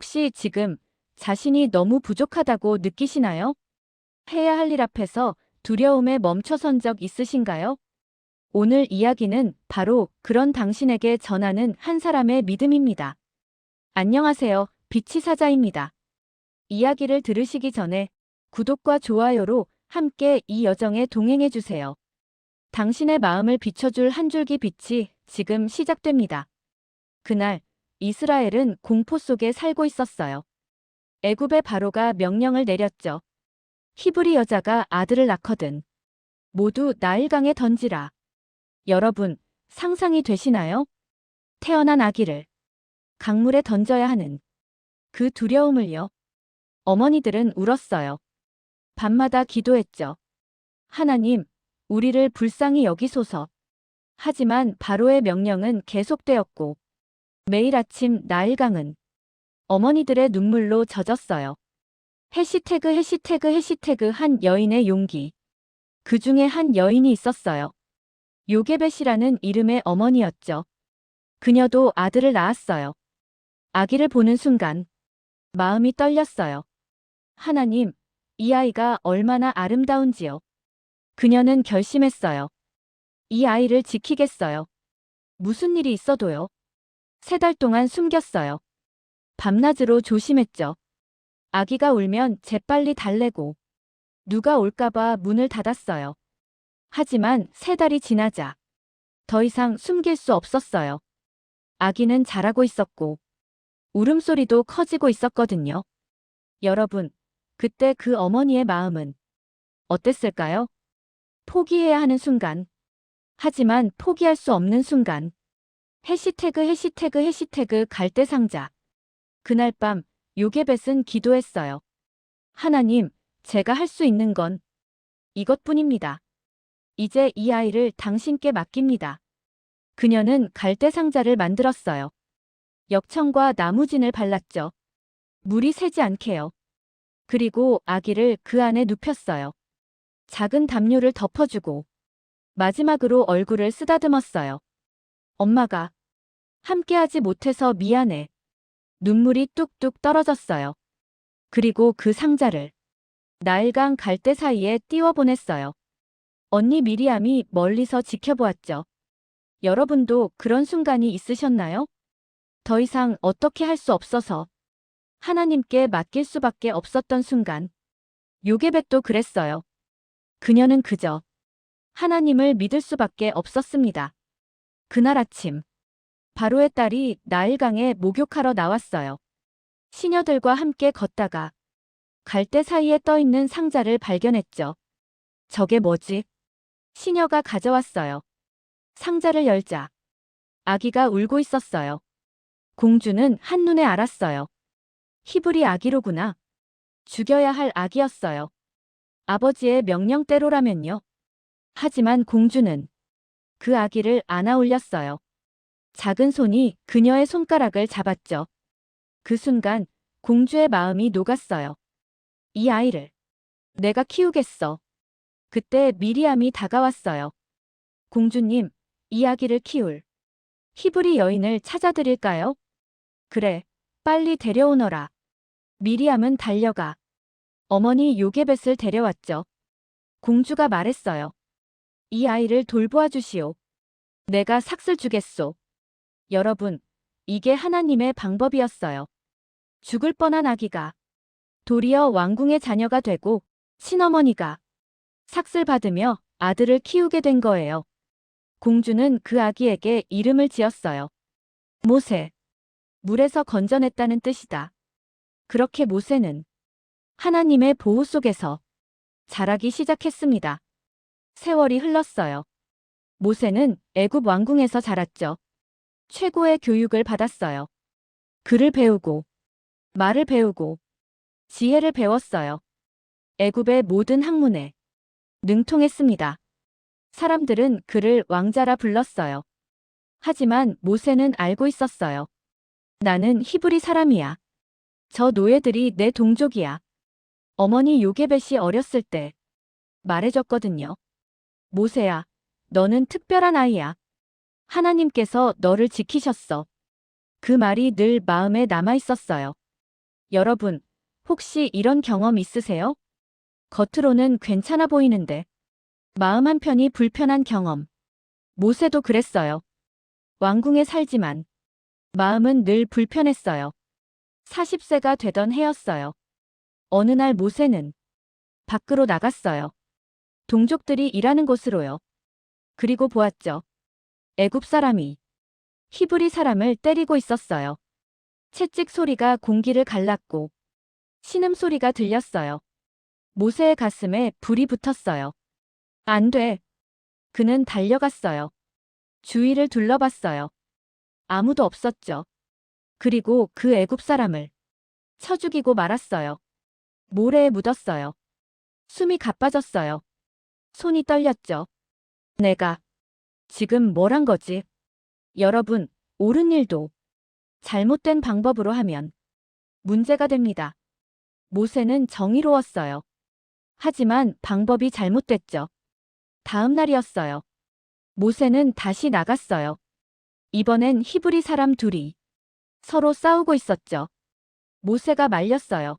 혹시 지금 자신이 너무 부족하다고 느끼시나요? 해야 할 일 앞에서 두려움에 멈춰선 적 있으신가요? 오늘 이야기는 바로 그런 당신에게 전하는 한 사람의 믿음입니다. 안녕하세요. 비치 사자입니다. 이야기를 들으시기 전에 구독과 좋아요로 함께 이 여정에 동행해 주세요. 당신의 마음을 비춰줄 한 줄기 빛이 지금 시작됩니다. 그날 이스라엘은 공포 속에 살고 있었어요. 애굽의 바로가 명령을 내렸죠. 히브리 여자가 아들을 낳거든. 모두 나일강에 던지라. 여러분, 상상이 되시나요? 태어난 아기를 강물에 던져야 하는 그 두려움을요. 어머니들은 울었어요. 밤마다 기도했죠. 하나님, 우리를 불쌍히 여기소서. 하지만 바로의 명령은 계속되었고, 매일 아침 나일강은 어머니들의 눈물로 젖었어요. 해시태그 해시태그 해시태그 한 여인의 용기. 그 중에 한 여인이 있었어요. 요게벳이라는 이름의 어머니였죠. 그녀도 아들을 낳았어요. 아기를 보는 순간 마음이 떨렸어요. 하나님, 이 아이가 얼마나 아름다운지요. 그녀는 결심했어요. 이 아이를 지키겠어요. 무슨 일이 있어도요. 세 달 동안 숨겼어요. 밤낮으로 조심했죠. 아기가 울면 재빨리 달래고 누가 올까봐 문을 닫았어요. 하지만 세 달이 지나자 더 이상 숨길 수 없었어요. 아기는 자라고 있었고 울음소리도 커지고 있었거든요. 여러분, 그때 그 어머니의 마음은 어땠을까요? 포기해야 하는 순간. 하지만 포기할 수 없는 순간. 해시태그 해시태그 해시태그 갈대상자. 그날 밤 요게벳은 기도했어요. 하나님, 제가 할 수 있는 건 이것뿐입니다. 이제 이 아이를 당신께 맡깁니다. 그녀는 갈대상자를 만들었어요. 역청과 나무진을 발랐죠. 물이 새지 않게요. 그리고 아기를 그 안에 눕혔어요. 작은 담요를 덮어주고 마지막으로 얼굴을 쓰다듬었어요. 엄마가 함께하지 못해서 미안해. 눈물이 뚝뚝 떨어졌어요. 그리고 그 상자를 나일강 갈대 사이에 띄워보냈어요. 언니 미리암이 멀리서 지켜보았죠. 여러분도 그런 순간이 있으셨나요? 더 이상 어떻게 할 수 없어서 하나님께 맡길 수밖에 없었던 순간. 요게벳도 그랬어요. 그녀는 그저 하나님을 믿을 수밖에 없었습니다. 그날 아침 바로의 딸이 나일강에 목욕하러 나왔어요. 시녀들과 함께 걷다가 갈대 사이에 떠있는 상자를 발견했죠. 저게 뭐지? 시녀가 가져왔어요. 상자를 열자 아기가 울고 있었어요. 공주는 한눈에 알았어요. 히브리 아기로구나. 죽여야 할 아기였어요. 아버지의 명령대로라면요. 하지만 공주는 그 아기를 안아 올렸어요. 작은 손이 그녀의 손가락을 잡았죠. 그 순간 공주의 마음이 녹았어요. 이 아이를 내가 키우겠어. 그때 미리암이 다가왔어요. 공주님, 이 아기를 키울 히브리 여인을 찾아드릴까요? 그래, 빨리 데려오너라. 미리암은 달려가 어머니 요게벳을 데려왔죠. 공주가 말했어요. 이 아이를 돌보아 주시오. 내가 삭슬 주겠소. 여러분, 이게 하나님의 방법이었어요. 죽을 뻔한 아기가 도리어 왕궁의 자녀가 되고 친어머니가 삭슬 받으며 아들을 키우게 된 거예요. 공주는 그 아기에게 이름을 지었어요. 모세. 물에서 건져냈다는 뜻이다. 그렇게 모세는 하나님의 보호 속에서 자라기 시작했습니다. 세월이 흘렀어요. 모세는 애굽 왕궁에서 자랐죠. 최고의 교육을 받았어요. 글을 배우고 말을 배우고 지혜를 배웠어요. 애굽의 모든 학문에 능통했습니다. 사람들은 그를 왕자라 불렀어요. 하지만 모세는 알고 있었어요. 나는 히브리 사람이야. 저 노예들이 내 동족이야. 어머니 요게벳이 어렸을 때 말해줬거든요. 모세야, 너는 특별한 아이야. 하나님께서 너를 지키셨어. 그 말이 늘 마음에 남아 있었어요. 여러분, 혹시 이런 경험 있으세요? 겉으로는 괜찮아 보이는데 마음 한편이 불편한 경험. 모세도 그랬어요. 왕궁에 살지만 마음은 늘 불편했어요. 40세가 되던 해였어요. 어느 날 모세는 밖으로 나갔어요. 동족들이 일하는 곳으로요. 그리고 보았죠. 애굽 사람이 히브리 사람을 때리고 있었어요. 채찍 소리가 공기를 갈랐고 신음 소리가 들렸어요. 모세의 가슴에 불이 붙었어요. 안 돼. 그는 달려갔어요. 주위를 둘러봤어요. 아무도 없었죠. 그리고 그 애굽 사람을 쳐 죽이고 말았어요. 모래에 묻었어요. 숨이 가빠졌어요. 손이 떨렸죠. 내가 지금 뭘 한 거지? 여러분, 옳은 일도 잘못된 방법으로 하면 문제가 됩니다. 모세는 정의로웠어요. 하지만 방법이 잘못됐죠. 다음 날이었어요. 모세는 다시 나갔어요. 이번엔 히브리 사람 둘이 서로 싸우고 있었죠. 모세가 말렸어요.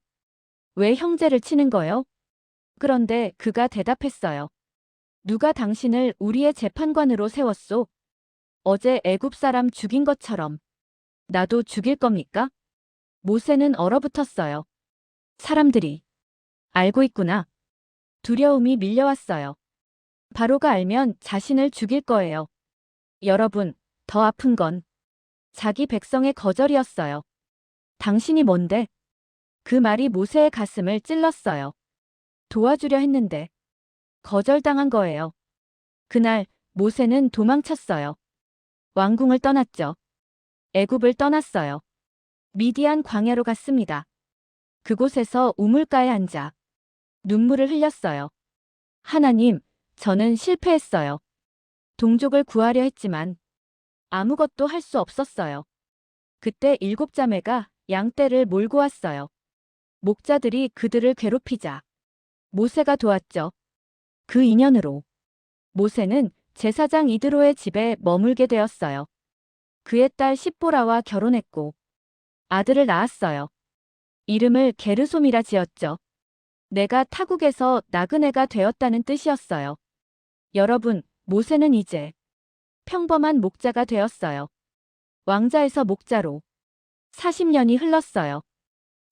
왜 형제를 치는 거요? 그런데 그가 대답했어요. 누가 당신을 우리의 재판관으로 세웠소? 어제 애굽 사람 죽인 것처럼 나도 죽일 겁니까? 모세는 얼어붙었어요. 사람들이 알고 있구나. 두려움이 밀려왔어요. 바로가 알면 자신을 죽일 거예요. 여러분, 더 아픈 건 자기 백성의 거절이었어요. 당신이 뭔데? 그 말이 모세의 가슴을 찔렀어요. 도와주려 했는데 거절당한 거예요. 그날 모세는 도망쳤어요. 왕궁을 떠났죠. 애굽을 떠났어요. 미디안 광야로 갔습니다. 그곳에서 우물가에 앉아 눈물을 흘렸어요. 하나님, 저는 실패했어요. 동족을 구하려 했지만 아무것도 할 수 없었어요. 그때 일곱 자매가 양떼를 몰고 왔어요. 목자들이 그들을 괴롭히자 모세가 도왔죠. 그 인연으로 모세는 제사장 이드로의 집에 머물게 되었어요. 그의 딸 십보라와 결혼했고 아들을 낳았어요. 이름을 게르솜이라 지었죠. 내가 타국에서 나그네가 되었다는 뜻이었어요. 여러분, 모세는 이제 평범한 목자가 되었어요. 왕자에서 목자로 40년이 흘렀어요.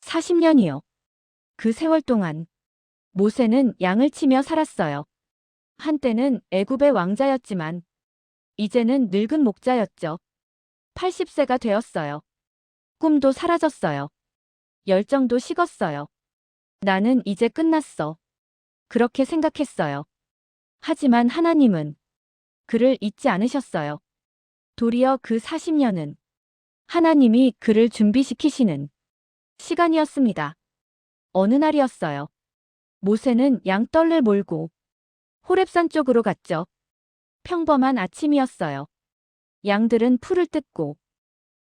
40년이요. 그 세월 동안 모세는 양을 치며 살았어요. 한때는 애굽의 왕자였지만 이제는 늙은 목자였죠. 80세가 되었어요. 꿈도 사라졌어요. 열정도 식었어요. 나는 이제 끝났어. 그렇게 생각했어요. 하지만 하나님은 그를 잊지 않으셨어요. 도리어 그 40년은 하나님이 그를 준비시키시는 시간이었습니다. 어느 날이었어요. 모세는 양떨을 몰고 호랩산 쪽으로 갔죠. 평범한 아침이었어요. 양들은 풀을 뜯고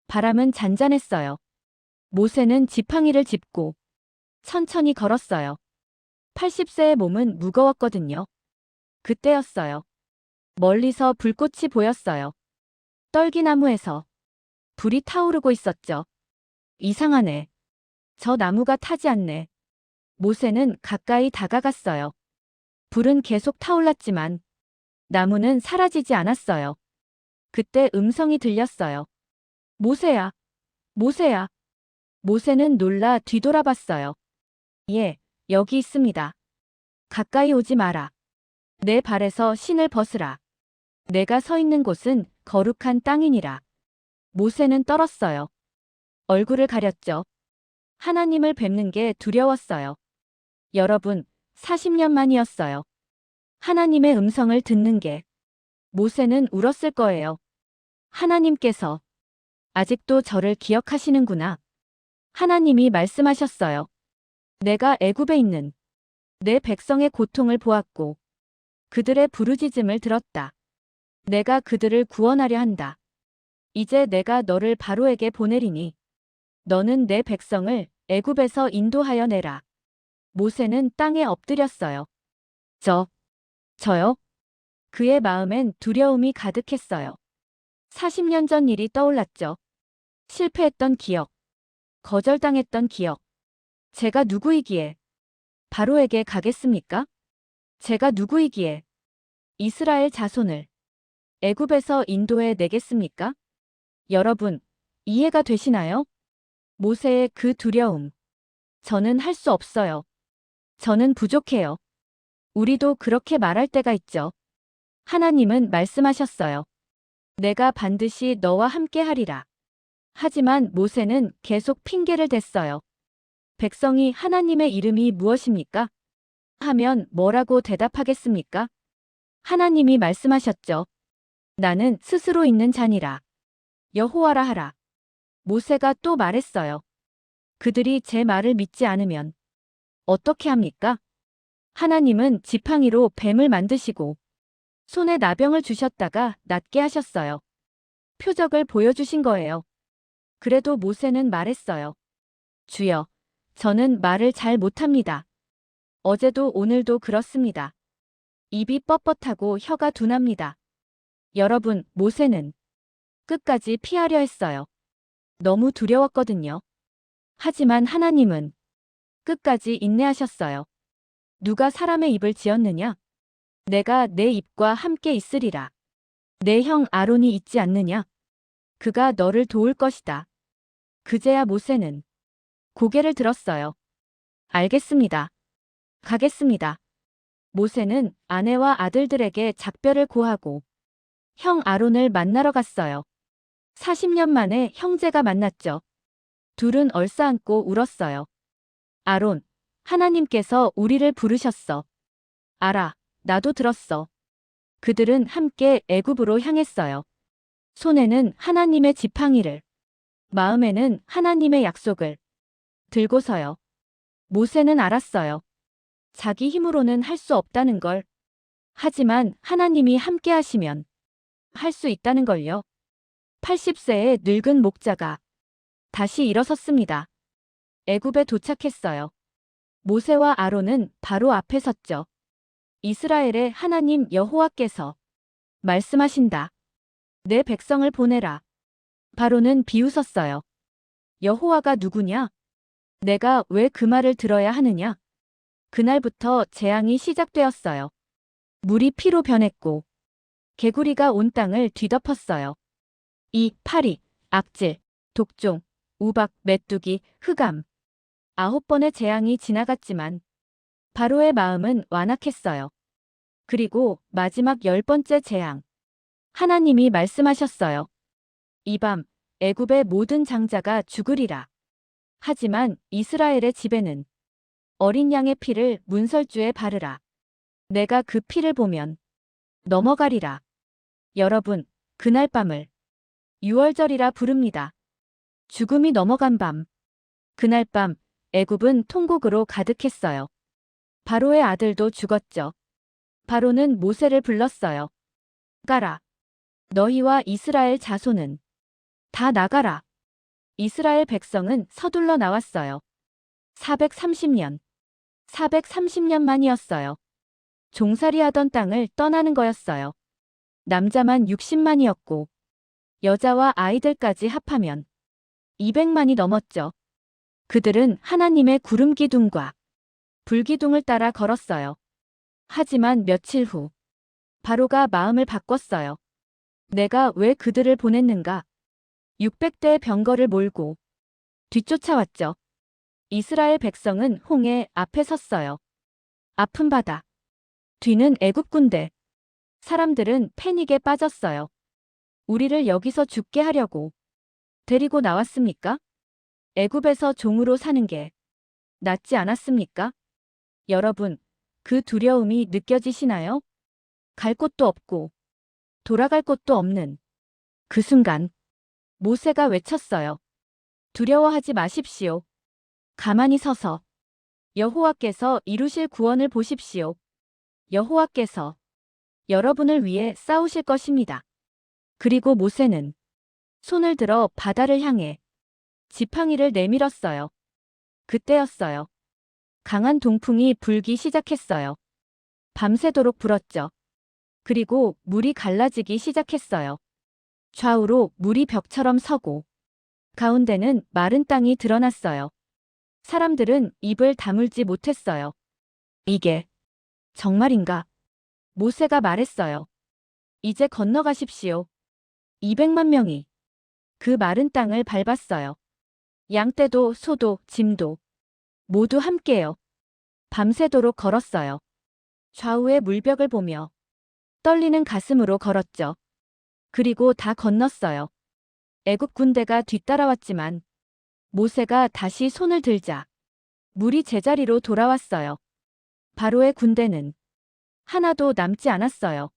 바람은 잔잔했어요. 모세는 지팡이를 짚고 천천히 걸었어요. 80세의 몸은 무거웠거든요. 그때였어요. 멀리서 불꽃이 보였어요. 떨기나무에서 불이 타오르고 있었죠. 이상하네. 저 나무가 타지 않네. 모세는 가까이 다가갔어요. 불은 계속 타올랐지만 나무는 사라지지 않았어요. 그때 음성이 들렸어요. 모세야, 모세야. 모세는 놀라 뒤돌아봤어요. 예, 여기 있습니다. 가까이 오지 마라. 내 발에서 신을 벗으라. 내가 서 있는 곳은 거룩한 땅이니라. 모세는 떨었어요. 얼굴을 가렸죠. 하나님을 뵙는 게 두려웠어요. 여러분, 40년 만이었어요. 하나님의 음성을 듣는 게 모세는 울었을 거예요. 하나님께서 아직도 저를 기억하시는구나. 하나님이 말씀하셨어요. 내가 애굽에 있는 내 백성의 고통을 보았고 그들의 부르짖음을 들었다. 내가 그들을 구원하려 한다. 이제 내가 너를 바로에게 보내리니 너는 내 백성을 애굽에서 인도하여 내라. 모세는 땅에 엎드렸어요. 저, 저요? 그의 마음엔 두려움이 가득했어요. 40년 전 일이 떠올랐죠. 실패했던 기억, 거절당했던 기억, 제가 누구이기에 바로에게 가겠습니까? 제가 누구이기에 이스라엘 자손을 애굽에서 인도해 내겠습니까? 여러분, 이해가 되시나요? 모세의 그 두려움. 저는 할 수 없어요. 저는 부족해요. 우리도 그렇게 말할 때가 있죠. 하나님은 말씀하셨어요. 내가 반드시 너와 함께 하리라. 하지만 모세는 계속 핑계를 댔어요. 백성이 하나님의 이름이 무엇입니까? 하면 뭐라고 대답하겠습니까? 하나님이 말씀하셨죠. 나는 스스로 있는 자니라. 여호와라 하라. 모세가 또 말했어요. 그들이 제 말을 믿지 않으면 어떻게 합니까? 하나님은 지팡이로 뱀을 만드시고 손에 나병을 주셨다가 낫게 하셨어요. 표적을 보여주신 거예요. 그래도 모세는 말했어요. 주여, 저는 말을 잘 못합니다. 어제도 오늘도 그렇습니다. 입이 뻣뻣하고 혀가 둔합니다. 여러분, 모세는 끝까지 피하려 했어요. 너무 두려웠거든요. 하지만 하나님은 끝까지 인내하셨어요. 누가 사람의 입을 지었느냐? 내가 내 입과 함께 있으리라. 내 형 아론이 있지 않느냐? 그가 너를 도울 것이다. 그제야 모세는 고개를 들었어요. 알겠습니다. 가겠습니다. 모세는 아내와 아들들에게 작별을 고하고 형 아론을 만나러 갔어요. 40년 만에 형제가 만났죠. 둘은 얼싸안고 울었어요. 아론, 하나님께서 우리를 부르셨어. 알아, 나도 들었어. 그들은 함께 애굽으로 향했어요. 손에는 하나님의 지팡이를, 마음에는 하나님의 약속을 들고서요. 모세는 알았어요. 자기 힘으로는 할 수 없다는 걸. 하지만 하나님이 함께 하시면 할 수 있다는 걸요. 80세의 늙은 목자가 다시 일어섰습니다. 애굽에 도착했어요. 모세와 아론은 바로 앞에 섰죠. 이스라엘의 하나님 여호와께서 말씀하신다. 내 백성을 보내라. 바로는 비웃었어요. 여호와가 누구냐? 내가 왜 그 말을 들어야 하느냐? 그날부터 재앙이 시작되었어요. 물이 피로 변했고 개구리가 온 땅을 뒤덮었어요. 이 파리, 악질, 독종, 우박, 메뚜기, 흑암. 아홉 번의 재앙이 지나갔지만 바로의 마음은 완악했어요. 그리고 마지막 열 번째 재앙. 하나님이 말씀하셨어요. 이 밤 애굽의 모든 장자가 죽으리라. 하지만 이스라엘의 집에는 어린 양의 피를 문설주에 바르라. 내가 그 피를 보면 넘어가리라. 여러분, 그날 밤을 6월절이라 부릅니다. 죽음이 넘어간 밤. 그날 밤 애굽은 통곡으로 가득했어요. 바로의 아들도 죽었죠. 바로는 모세를 불렀어요. 가라. 너희와 이스라엘 자손은 다 나가라. 이스라엘 백성은 서둘러 나왔어요. 430년. 430년 만이었어요. 종살이 하던 땅을 떠나는 거였어요. 남자만 60만이었고 여자와 아이들까지 합하면 200만이 넘었죠. 그들은 하나님의 구름 기둥과 불 기둥을 따라 걸었어요. 하지만 며칠 후 바로가 마음을 바꿨어요. 내가 왜 그들을 보냈는가? 600대의 병거를 몰고 뒤쫓아왔죠. 이스라엘 백성은 홍해 앞에 섰어요. 아픈 바다. 뒤는 애굽 군대. 사람들은 패닉에 빠졌어요. 우리를 여기서 죽게 하려고 데리고 나왔습니까? 애굽에서 종으로 사는 게 낫지 않았습니까? 여러분, 그 두려움이 느껴지시나요? 갈 곳도 없고 돌아갈 곳도 없는 그 순간 모세가 외쳤어요. 두려워하지 마십시오. 가만히 서서 여호와께서 이루실 구원을 보십시오. 여호와께서 여러분을 위해 싸우실 것입니다. 그리고 모세는 손을 들어 바다를 향해 지팡이를 내밀었어요. 그때였어요. 강한 동풍이 불기 시작했어요. 밤새도록 불었죠. 그리고 물이 갈라지기 시작했어요. 좌우로 물이 벽처럼 서고 가운데는 마른 땅이 드러났어요. 사람들은 입을 다물지 못했어요. 이게 정말인가? 모세가 말했어요. 이제 건너가십시오. 200만 명이 그 마른 땅을 밟았어요. 양떼도 소도 짐도 모두 함께요. 밤새도록 걸었어요. 좌우의 물벽을 보며 떨리는 가슴으로 걸었죠. 그리고 다 건넜어요. 애국 군대가 뒤따라왔지만 모세가 다시 손을 들자 물이 제자리로 돌아왔어요. 바로의 군대는 하나도 남지 않았어요.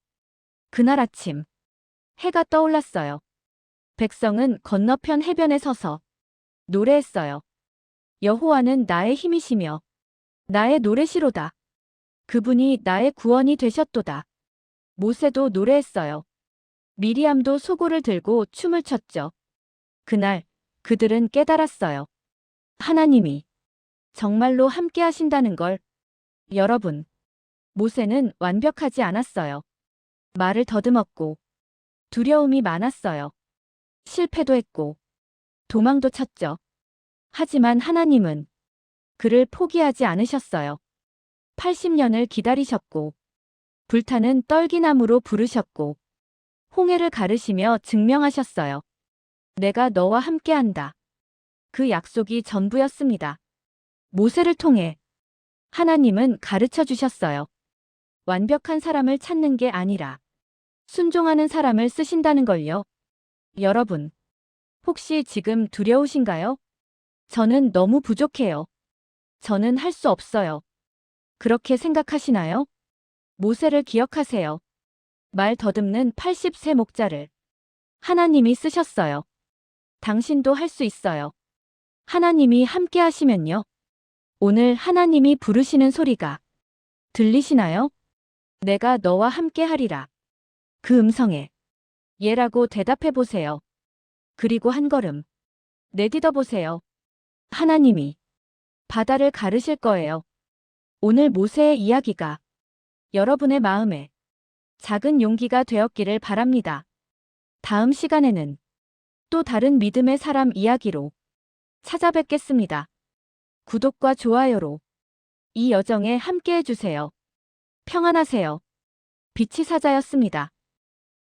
그날 아침 해가 떠올랐어요. 백성은 건너편 해변에 서서 노래했어요. 여호와는 나의 힘이시며 나의 노래시로다. 그분이 나의 구원이 되셨도다. 모세도 노래했어요. 미리암도 소고를 들고 춤을 췄죠. 그날 그들은 깨달았어요. 하나님이 정말로 함께 하신다는 걸. 여러분, 모세는 완벽하지 않았어요. 말을 더듬었고, 두려움이 많았어요. 실패도 했고, 도망도 쳤죠. 하지만 하나님은 그를 포기하지 않으셨어요. 80년을 기다리셨고, 불타는 떨기나무로 부르셨고, 홍해를 가르시며 증명하셨어요. 내가 너와 함께한다. 그 약속이 전부였습니다. 모세를 통해 하나님은 가르쳐 주셨어요. 완벽한 사람을 찾는 게 아니라 순종하는 사람을 쓰신다는 걸요. 여러분, 혹시 지금 두려우신가요? 저는 너무 부족해요. 저는 할 수 없어요. 그렇게 생각하시나요? 모세를 기억하세요. 말 더듬는 80세 목자를 하나님이 쓰셨어요. 당신도 할 수 있어요. 하나님이 함께 하시면요. 오늘 하나님이 부르시는 소리가 들리시나요? 내가 너와 함께 하리라. 그 음성에 예라고 대답해 보세요. 그리고 한 걸음 내딛어 보세요. 하나님이 바다를 가르실 거예요. 오늘 모세의 이야기가 여러분의 마음에 작은 용기가 되었기를 바랍니다. 다음 시간에는 또 다른 믿음의 사람 이야기로 찾아뵙겠습니다. 구독과 좋아요로 이 여정에 함께 해 주세요. 평안하세요. 빛이 사자였습니다.